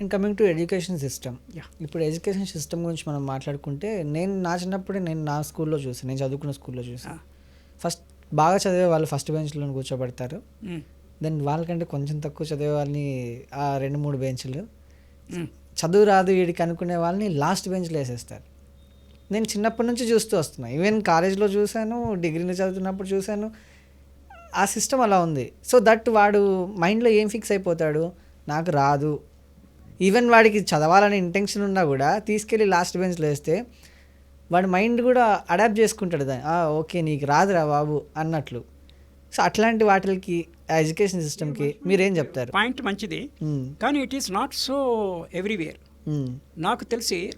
And coming to education system. ఇప్పుడు education system గురించి మనం మాట్లాడుకుంటే నేను నా చిన్నప్పుడే నేను నా స్కూల్లో చూసాను నేను చదువుకున్న స్కూల్లో చూసాను ఫస్ట్ బాగా చదివే వాళ్ళు ఫస్ట్ బెంచ్లో కూర్చోబెడతారు. దెన్ వాళ్ళకంటే కొంచెం తక్కువ చదివే వాళ్ళని ఆ రెండు మూడు బెంచ్లు మ్మ్. చదువు రాదు వీడికి అనుకునే వాళ్ళని లాస్ట్ బెంచ్లో వేసేస్తారు. నేను చిన్నప్పటి నుంచి చూస్తూ వస్తున్నా. ఈవెన్ కాలేజ్లో చూశాను డిగ్రీలో చదువుతున్నప్పుడు చూశాను. ఆ సిస్టమ్ అలా ఉంది. సో దట్ వాడు మైండ్లో ఏం ఫిక్స్ అయిపోతాడు? నాకు రాదు. ఈవెన్ వాడికి చదవాలని ఇంటెన్షన్ ఉన్నా కూడా తీసుకెళ్ళి లాస్ట్ బెంచ్లో వేస్తే వాడి మైండ్ కూడా అడాప్ట్ చేసుకుంటాడు దాన్ని. "ఆ, ఓకే నీకు రాదురా బాబు అన్నట్లు. సో అట్లాంటి వాటికి ఎడ్యుకేషన్ సిస్టమ్కి మీరేం చెప్తారు? పాయింట్ మంచిది. మ్మ్. కానీ it is not so everywhere. నాకు తెలిసి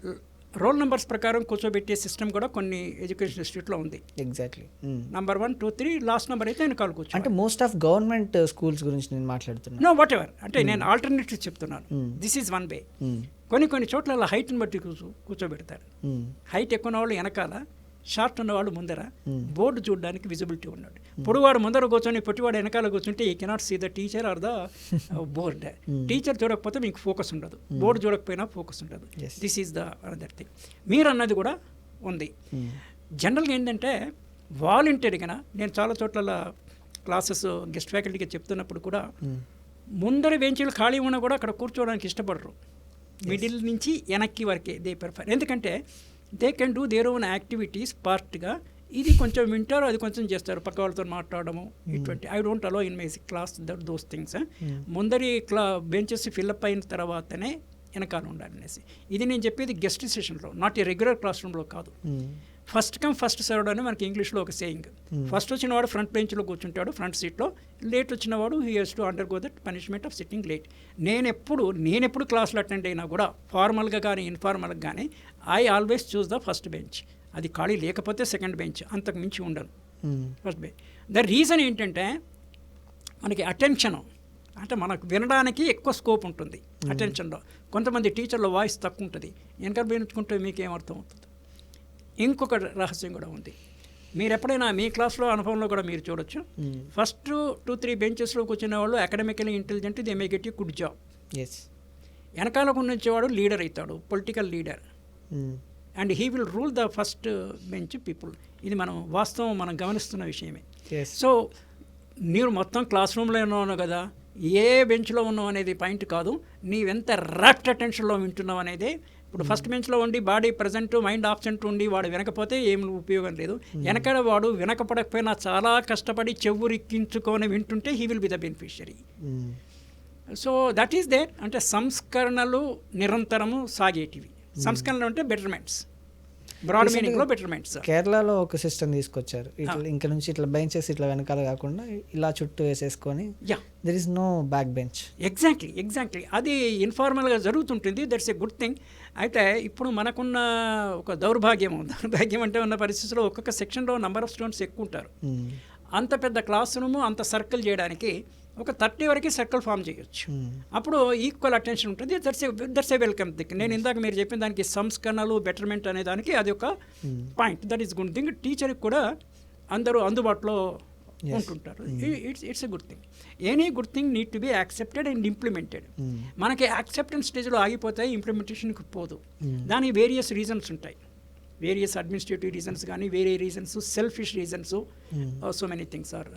రోల్ నెంబర్స్ ప్రకారం కూర్చోబెట్టే సిస్టమ్ కూడా కొన్ని ఎడ్యుకేషన్ ఇన్స్టిట్యూట్లో ఉంది. Exactly. Number one two three last number అయితే వెనకాల కూర్చో అంటే మోస్ట్ ఆఫ్ గవర్నమెంట్ స్కూల్స్ గురించి నేను మాట్లాడుతున్నాను నో వాట్ ఎవర్ అంటే నేను ఆల్టర్నేటివ్ చెప్తున్నాను. Hmm. This is one way. కొన్ని కొన్ని చోట్ల అలా హైట్ని బట్టి కూర్చో కూర్చోబెడతారు. హైట్ ఎక్కువ ఉన్నవాళ్ళు వెనకాల షార్ట్ ఉన్నవాళ్ళు ముందర Hmm. బోర్డు చూడడానికి విజిబిలిటీ ఉన్నాడు. పొడివాడు ముందర కూర్చొని పొట్టివాడు వెనకాల కూర్చుంటే he cannot see the teacher or the board teacher చూడకపోతే మీకు ఫోకస్ ఉండదు. బోర్డు చూడకపోయినా ఫోకస్ ఉండదు. This is the another thing మీరు అన్నది కూడా ఉంది. జనరల్గా ఏంటంటే వాలంటీర్గా నేను చాలా చోట్ల క్లాసెస్ గెస్ట్ ఫ్యాకల్టీగా చెప్తున్నప్పుడు కూడా. ముందర బెంచీలు ఖాళీ ఉన్నా కూడా అక్కడ కూర్చోవడానికి ఇష్టపడరు. మిడిల్ నుంచి వెనక్కి వరకే దే ప్రిఫర్ ఎందుకంటే they can do their own activities పార్ట్గా ఇది కొంచెం వింటారు అది కొంచెం చేస్తారు. పక్క వాళ్ళతో మాట్లాడము ఇటువంటి. I don't allow in my class those things ముందరి క్లా బెంచెస్ ఫిల్అప్ అయిన తర్వాతనే వెనకాల ఉండాలనేసి. ఇది నేను చెప్పేది గెస్ట్ సెషన్లో నాట్ ఏ రెగ్యులర్ క్లాస్ రూమ్లో కాదు. మ్మ్. ఫస్ట్ కమ్ ఫస్ట్ సర్వ్డ్ అని మనకి ఇంగ్లీష్లో ఒక సేయింగ్ ఫస్ట్ వచ్చిన వాడు ఫ్రంట్ బెంచ్లో కూర్చుంటాడు ఫ్రంట్ సీట్లో లేట్ వచ్చిన వాడు he has to undergo that punishment of sitting late నేను ఎప్పుడు నేను ఎప్పుడు క్లాసులు అటెండ్ అయినా కూడా ఫార్మల్గా కానీ ఇన్ఫార్మల్గా కానీ I always choose the first bench అది ఖాళీ లేకపోతే సెకండ్ బెంచ్ అంతకు మించి ఉండను. ఫస్ట్ బెంచ్ ద రీజన్ ఏంటంటే మనకి అటెన్షన్ అంటే మనకు వినడానికి ఎక్కువ స్కోప్ ఉంటుంది అటెన్షన్లో కొంతమంది టీచర్ల వాయిస్ తక్కువ ఉంటుంది. వెనక మీకు ఏమర్థం అవుతుంది? ఇంకొక రహస్యం కూడా ఉంది. మీరు ఎప్పుడైనా మీ క్లాస్లో అనుభవంలో కూడా మీరు చూడొచ్చు. మ్మ్. ఫస్ట్ టూ త్రీ బెంచెస్లో కూర్చునే వాళ్ళు academically intelligent they may get you good job yes వెనకాలకు నుంచేవాడు లీడర్ అవుతాడు political leader. And he will rule the first bench people ఇది మనం వాస్తవం మనం గమనిస్తున్న విషయమే. సో నీవు మొత్తం క్లాస్ రూమ్లో ఉన్నావు కదా ఏ బెంచ్లో ఉన్నావు అనేది పాయింట్ కాదు. నీవెంత రాప్ట్ అటెన్షన్లో వింటున్నావు అనేది ఇప్పుడు ఫస్ట్ బెంచ్లో ఉండి బాడీ ప్రజెంట్ మైండ్ ఆబ్సెంట్ ఉండి వాడు వినకపోతే ఏం ఉపయోగం లేదు. వెనకడ వాడు వినకపోవకపోయినా చాలా కష్టపడి చెవు రిక్కించుకొని వింటుంటే he will be the beneficiary hmm. So that is that అంటే సంస్కరణలు నిరంతరము సాగేటివి. సంస్కరణలు అంటే బెటర్మెంట్స్ బ్రాడ్ మీనింగ్లో బెటర్మెంట్స్ కేరళలో ఒక సిస్టమ్ తీసుకొచ్చారు. ఇట్లా ఇంకా నుంచి ఇట్లా బెంచెస్ ఇట్లా వెనకాల కాకుండా ఇలా చుట్టూ వేసేసుకొని yeah there is no back bench exactly exactly అది ఇన్ఫార్మల్గా జరుగుతుంటుంది. దట్స్ ఏ గుడ్ థింగ్ అయితే ఇప్పుడు మనకున్న ఒక దౌర్భాగ్యం దౌర్భాగ్యం అంటే ఉన్న పరిస్థితుల్లో ఒక్కొక్క సెక్షన్లో నెంబర్ ఆఫ్ స్టూడెంట్స్ ఎక్కువ ఉంటారు అంత పెద్ద క్లాస్ రూము అంత సర్కిల్ చేయడానికి ఒక థర్టీ వరకు సర్కిల్ ఫామ్ చేయొచ్చు. అప్పుడు ఈక్వల్ అటెన్షన్ ఉంటుంది. That's that's a welcome thing. నేను ఇందాక మీరు చెప్పిన దానికి సంస్కరణలు బెటర్మెంట్ అనే దానికి అది ఒక point that is good thing టీచర్కి కూడా అందరూ అందుబాటులో. ఉంటుంటారు. It's it's a good thing any good thing need to be accepted and implemented మనకి యాక్సెప్టెన్స్ స్టేజ్లో ఆగిపోతే ఇంప్లిమెంటేషన్కి పోదు. దానికి వేరియస్ రీజన్స్ ఉంటాయి. వేరియస్ అడ్మినిస్ట్రేటివ్ రీజన్స్ కానీ వేరే reasons selfish reasons so many things are